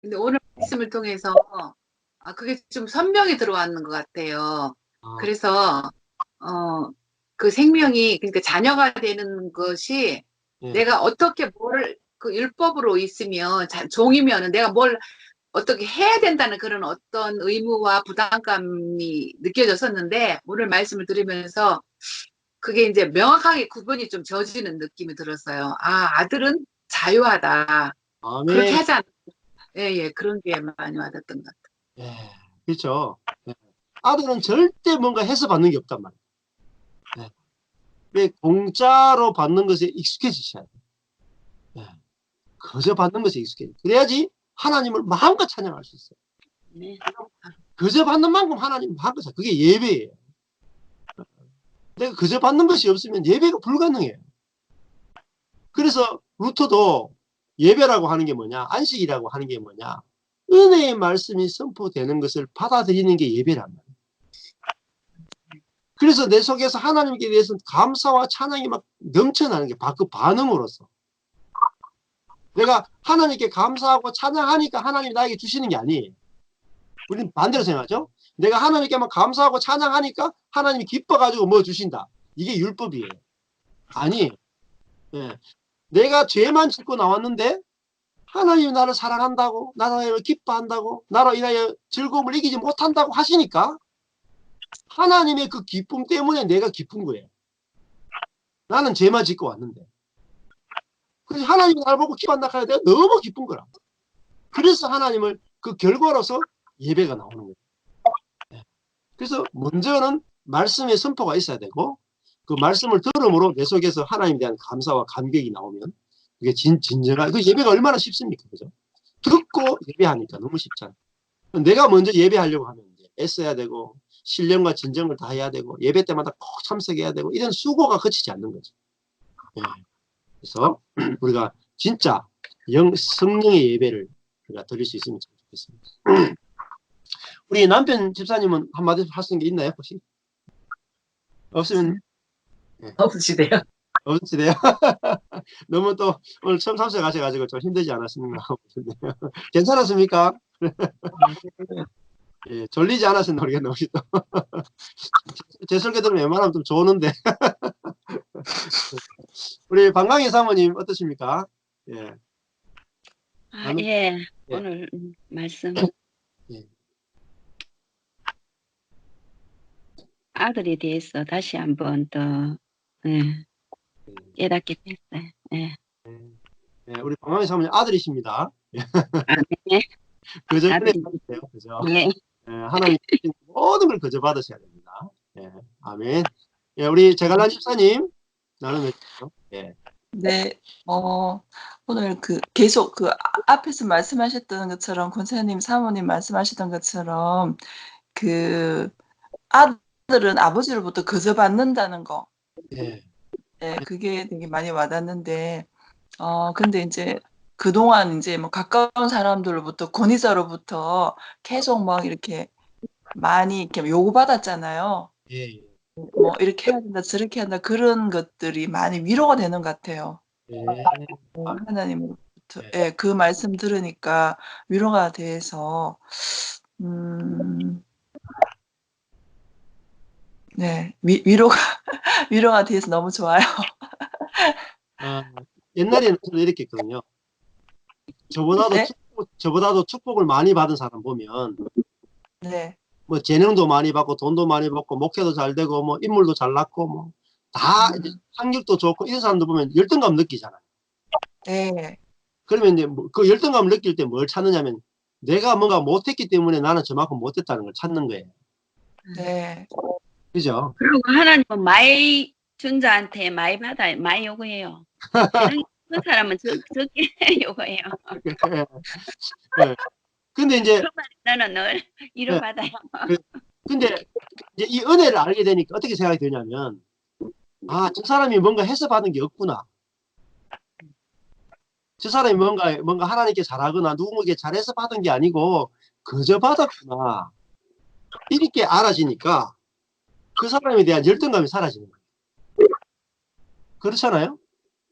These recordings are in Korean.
근데 오늘 말씀을 통해서 아 그게 좀 선명히 들어왔는 것 같아요. 아. 그래서 어 그 생명이 그러니까 자녀가 되는 것이 예. 내가 어떻게 뭘 그 율법으로 있으면 자 종이면은 내가 뭘 어떻게 해야 된다는 그런 어떤 의무와 부담감이 느껴졌었는데 오늘 말씀을 들으면서 그게 인제 명확하게 구분이 좀 지어지는 느낌이 들었어요. '아 아들은 자유하다.' 그렇게 아멘. 하지 않 예예. 그런 게 많이 와닿았던 것 같아요. 예. 그렇죠. 예. 아들은 절대 뭔가 해서 받는 게 없단 말이에요. 예. 왜 공짜로 받는 것에 익숙해지셔야 돼요. 예. 거저 받는 것에 익숙해져. 그래야지 하나님을 마음껏 찬양할 수 있어요. 네. 거저 받는 만큼 하나님 마음껏 찬 그게 예배예요. 내가 거저 받는 것이 없으면 예배가 불가능해요. 그래서 루터도 예배라고 하는 게 뭐냐, 안식이라고 하는 게 뭐냐, 은혜의 말씀이 선포되는 것을 받아들이는 게 예배란 말이에요. 그래서 내 속에서 하나님께 대해서 감사와 찬양이 막 넘쳐나는 게 그 반응으로서. 내가 하나님께 감사하고 찬양하니까 하나님이 나에게 주시는 게 아니에요. 우리는 반대로 생각하죠. 내가 하나님께만 감사하고 찬양하니까 하나님이 기뻐가지고 뭐 주신다. 이게 율법이에요. 아니에요. 예. 내가 죄만 짓고 나왔는데 하나님이 나를 사랑한다고 나를 기뻐한다고 나로 인하여 즐거움을 이기지 못한다고 하시니까 하나님의 그 기쁨 때문에 내가 기쁜 거예요. 나는 죄만 짓고 왔는데. 그래서 하나님이 나를 보고 기뻐한다 하니까 내가 너무 기쁜 거라. 그래서 하나님을 그 결과로서 예배가 나오는 거예요. 네. 그래서 먼저는 말씀의 선포가 있어야 되고 그 말씀을 들음으로 내 속에서 하나님에 대한 감사와 감격이 나오면 그게 진, 진정한 그 예배가 얼마나 쉽습니까? 그죠? 듣고 예배하니까 너무 쉽잖아요. 내가 먼저 예배하려고 하면 이제 애써야 되고 신령과 진정을 다 해야 되고 예배 때마다 꼭 참석해야 되고 이런 수고가 거치지 않는 거죠. 예. 그래서 우리가 진짜 영 성령의 예배를 우리가 드릴 수 있으면 참 좋겠습니다. 우리 남편 집사님은 한마디 하시는 게 있나요 혹시? 없으면 네. 없으시대요. 없으시대요. 너무 또 오늘 처음 참석하셔가지고 좀 힘들지 않았습니까? 괜찮았습니까? 예, 졸리지 않았으면 모르겠네 혹시 또. 제 설교 들으면 웬만하면 좀 좋는데. 우리 방광희 사모님 어떠십니까? 예. 아, 나는- 예. 예. 오늘 음, 말씀. 예. 아들에 대해서 다시 한번 더 예, 깨닫게 됐어요. 예. 예, 우리 방광희 사모님 아들이십니다. 아, 네. 그저 아들이- 받으세요. 그죠? 예. 예, 하나님 모든 걸 거저 받으셔야 됩니다. 예, 아멘. 예, 우리 제갈란 집사님 나눔 해 주시죠. 예. 네, 어, 오늘 그 계속 그 아- 앞에서 말씀하셨던 것처럼 권사님, 사모님 말씀하셨던 것처럼 그 아들은 아버지로부터 거저 받는다는 거, 예. 네, 그게 되게 많이 와닿는데, 어, 근데 이제 그동안 이제 뭐 가까운 사람들로부터 권위자로부터 계속 막 이렇게 많이 이렇게 요구받았잖아요. 예. 예. 뭐 이렇게 해야 된다, 저렇게 한다 그런 것들이 많이 위로가 되는 것 같아요. 예. 하나님으로부터 네. 예, 그 말씀 들으니까 위로가 돼서 음, 네, 위, 위로가 위로가 돼서 너무 좋아요. 아, 옛날에는 저는 이렇게 했거든요. 저보다도 네? 축복, 저보다도 축복을 많이 받은 사람 보면 네, 뭐 재능도 많이 받고 돈도 많이 받고 목회도 잘 되고 뭐 인물도 잘 났고 뭐 다 음. 학력도 좋고 이런 사람들 보면 열등감 느끼잖아요. 네, 그러면 이제 뭐그 열등감을 느낄 때 뭘 찾느냐면 내가 뭔가 못했기 때문에 나는 저만큼 못했다는 걸 찾는 거예요. 네, 그죠? 그리고 하나님은 많이 준 자한테 많이 받아 많이 요구해요. 있는 사람은 적, 적게 요구해요. 네. 근데 이제 너는 늘 이로 네. 받아요. 근데 이제 이 은혜를 알게 되니까 어떻게 생각이 드냐면 아, 저 사람이 뭔가 해서 받은 게 없구나. 저 사람이 뭔가 뭔가 하나님께 잘하거나 누구에게 잘해서 받은 게 아니고 그저 받았구나. 이렇게 알아지니까 그 사람에 대한 열등감이 사라지는 거예요. 그렇잖아요?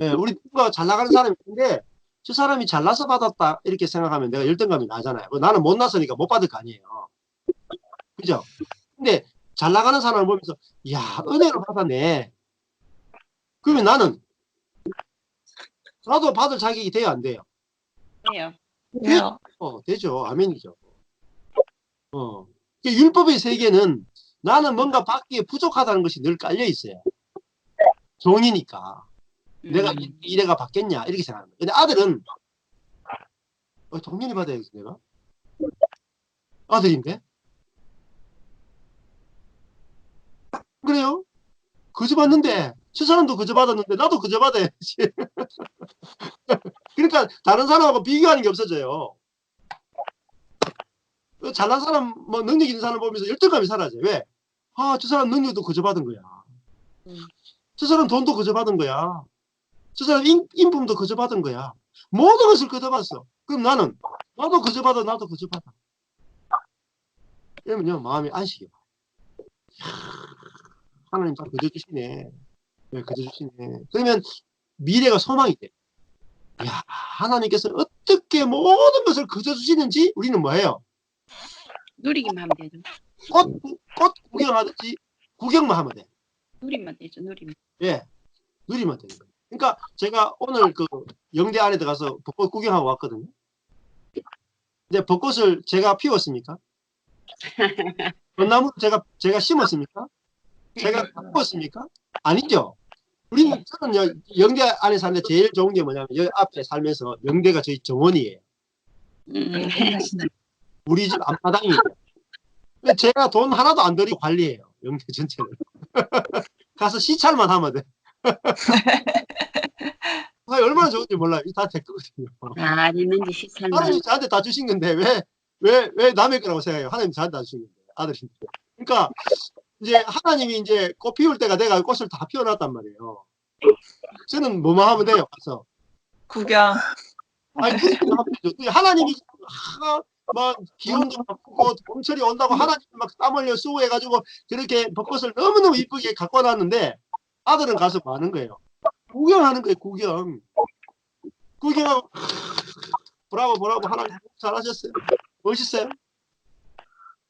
예, 우리 누가 잘 나가는 사람이 있는데 저 사람이 잘나서 받았다 이렇게 생각하면 내가 열등감이 나잖아요. 그 나는 못 나서니까 못 받을 거 아니에요. 그죠? 근데 잘 나가는 사람을 보면서 야 은혜를 받았네. 그러면 나는 나도 받을 자격이 돼야 안 돼요. 해요. 그래요. 어, 되죠. 아멘이죠. 어. 그 율법의 세계는 나는 뭔가 받기에 부족하다는 것이 늘 깔려 있어요. 종이니까. 내가 음. 이- 이래가 받겠냐 이렇게 거예요. 근데 아들은 어, 동년이 받아야지 내가 아들인데 그래요? 그저 받는데 저 사람도 그저 받았는데 나도 그저 받아야지. 그러니까 다른 사람하고 비교하는 게 없어져요. 그 잘난 사람 뭐 능력 있는 사람 보면서 열등감이 사라져. 왜? 아 저 사람 능력도 그저 받은 거야. 음. 저 사람 돈도 그저 받은 거야. 저 사람 인, 인품도 그저 받은 거야. 모든 것을 그저 받았어. 그럼 나는 나도 그저 받아 나도 그저 받아. 이러면요 마음이 안식이 와. 하나님 다 그저 주시네. 네, 그저 주시네. 그러면 미래가 소망이 돼. 야 하나님께서 어떻게 모든 것을 그저 주시는지 우리는 뭐예요? 누리기만 하면 되죠. 꽃, 꽃 구경하듯이 구경만 하면 돼. 누리면 되죠. 누리면. 예. 누리면 되는 거예요. 그러니까 제가 오늘 그 영대 안에 들어가서 벚꽃 구경하고 왔거든요. 근데 벚꽃을 제가 피웠습니까? 벚나무 제가 제가 심었습니까? 제가 바꿨습니까? 아니죠. 우리는 저는 여- 영대 안에 사는데 제일 좋은 게 뭐냐면 여기 앞에 살면서 영대가 저희 정원이에요. 음. 우리 집 앞마당이에요. 근데 제가 돈 하나도 안 들이고 관리해요. 영대 전체를. 가서 시찰만 하면 돼. 아, 얼마나 좋은지 몰라요. 이다 됐거든요. 아, 있는지 시찰만. 하나님 저한테 다 주신 건데 왜, 왜, 왜 남의 거라고 생각해요? 하나님 저한테 다 주신 건데. 아들인데. 그러니까 이제 하나님이 이제 꽃 피울 때가 돼가 꽃을 다 피워놨단 말이에요. 저는 뭐만 하면 돼요. 가서. 구경. 아니, 그렇게 하면 되죠. 하나님이 하, 막 기운도 바꾸고 봄철이 온다고 하나님이 막땀 흘려 수고해가지고 저렇게 벚꽃을 너무너무 이쁘게 갖고 놨는데 아들은 가서 뭐 하는 거예요? 구경하는 거예요, 구경. 구경하고 브라보 브라보 하나님 잘하셨어요. 멋있어요.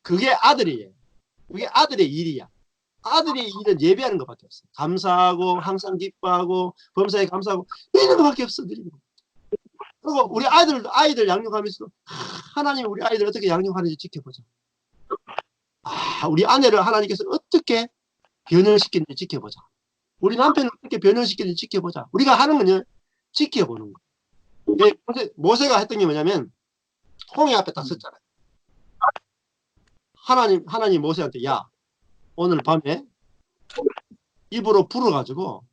그게 아들이에요. 그게 아들의 일이야. 아들의 일은 예배하는 것밖에 없어. 감사하고 항상 기뻐하고 범사에 감사하고 이런 것밖에 없어. 드리는 거. 그리고 우리 아이들 아이들 양육하면서 하나님 우리 아이들 어떻게 양육하는지 지켜보자. 아, 우리 아내를 하나님께서 어떻게 변형시키는지 지켜보자. 우리 남편을 어떻게 변형시키는지 지켜보자. 우리가 하는 건요 지켜보는 거. 예, 모세, 모세가 했던 게 뭐냐면 홍해 앞에 딱 섰잖아요. 하나님 하나님 모세한테 야 오늘 밤에 입으로 불어가지고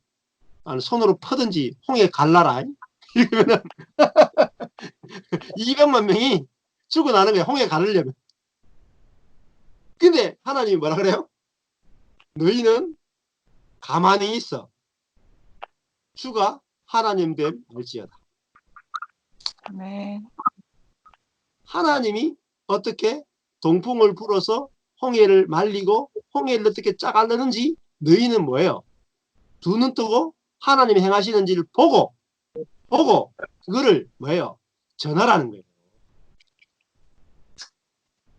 손으로 퍼든지 홍해 갈라라. 이러면은 200만 명이 죽어나는 거야. 홍해 가르려면. 근데 하나님이 뭐라 그래요? 너희는 가만히 있어. 주가 하나님 됨 알지어다. 네. 하나님이 어떻게 동풍을 불어서 홍해를 말리고 홍해를 어떻게 짜갈르는지 너희는 뭐예요? 두 눈 뜨고 하나님이 행하시는지를 보고 보고 그거를 뭐예요? 전하라는 거예요.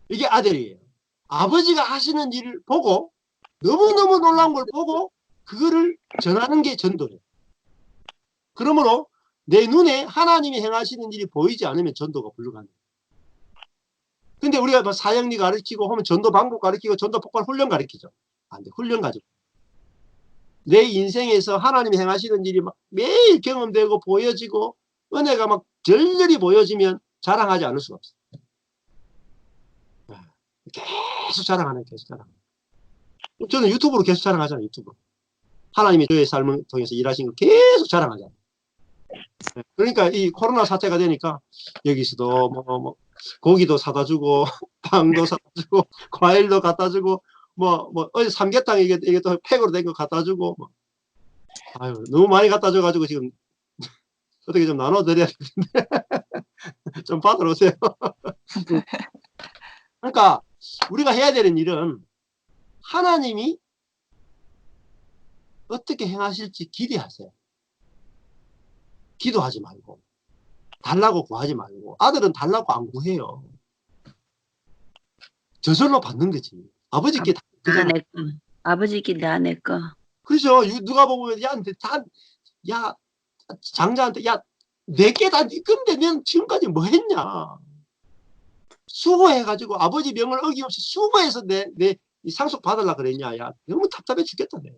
이게 아들이에요. 아버지가 하시는 일을 보고 너무너무 놀라운 걸 보고 그거를 전하는 게 전도예요. 그러므로 내 눈에 하나님이 행하시는 일이 보이지 않으면 전도가 불가능해요. 근데 우리가 뭐 사형리 가르치고 하면 전도 방법 가르치고 전도 폭발 훈련 가르치죠. 안 돼. 훈련 가지고. 내 인생에서 하나님이 행하시는 일이 막 매일 경험되고 보여지고 은혜가 막 절절히 보여지면 자랑하지 않을 수가 없어. 요 계속 자랑하는 계속 자랑. 저는 유튜브로 계속 자랑하잖아요, 유튜브로. 하나님이 저의 삶을 통해서 일하신 걸 계속 자랑하잖아요. 네, 그러니까 이 코로나 사태가 되니까 여기서도 뭐, 뭐 고기도 사다 주고 빵도 사다 주고 과일도 갖다 주고 뭐 뭐 어제 삼계탕 이게 이게 또 팩으로 된 거 갖다 주고 뭐 아유 너무 많이 갖다 줘 가지고 지금 어떻게 좀 나눠 드려야 되는데 좀 받으러 오세요. 그러니까 우리가 해야 되는 일은 하나님이 어떻게 행하실지 기대하세요. 기도하지 말고 달라고 구하지 말고 아들은 달라고 안 구해요. 저절로 받는 거지. 아버지께 그잖아. 내 거. 아버지께 다내 거. 그죠? 유- 누가 보면 야, 다, 야, 장자한테 야, 내게 다 네 건데 넌 지금까지 뭐 했냐? 수고해가지고 아버지 명을 어김없이 수고해서 내, 내이 상속 받으려 그랬냐? 야, 너무 답답해 죽겠다, 내.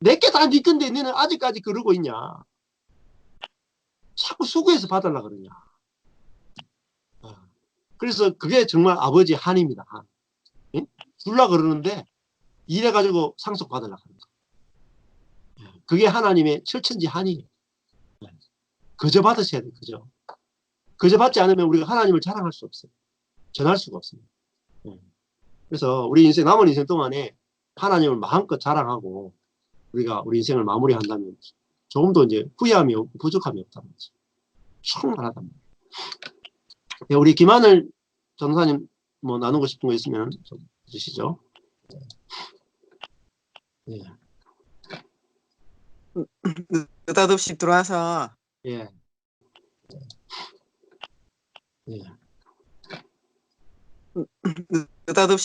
내게 다 네 건데 너는 아직까지 그러고 있냐? 자꾸 수고해서 받으려 그러냐? 어. 그래서 그게 정말 아버지 한입니다, 한. 응? 줄라 그러는데 이래 가지고 상속 받으려 그런 거. 예, 그게 하나님의 철천지 한이에요. 예. 그저 받으셔야 돼요. 그저. 그저 받지 않으면 우리가 하나님을 자랑할 수 없어요. 전할 수가 없습니다. 예. 그래서 우리 인생 남은 인생 동안에 하나님을 마음껏 자랑하고 우리가 우리 인생을 마무리한다면 조금도 이제 후회함이 없고 부족함이 없다는. 충분하단 말이에요. 예, 우리 김하늘 전사님 뭐 나누고 싶은 거 있으면 좀해 주시죠. 예. 느닷없이 들어와서 예. 예. 느닷없이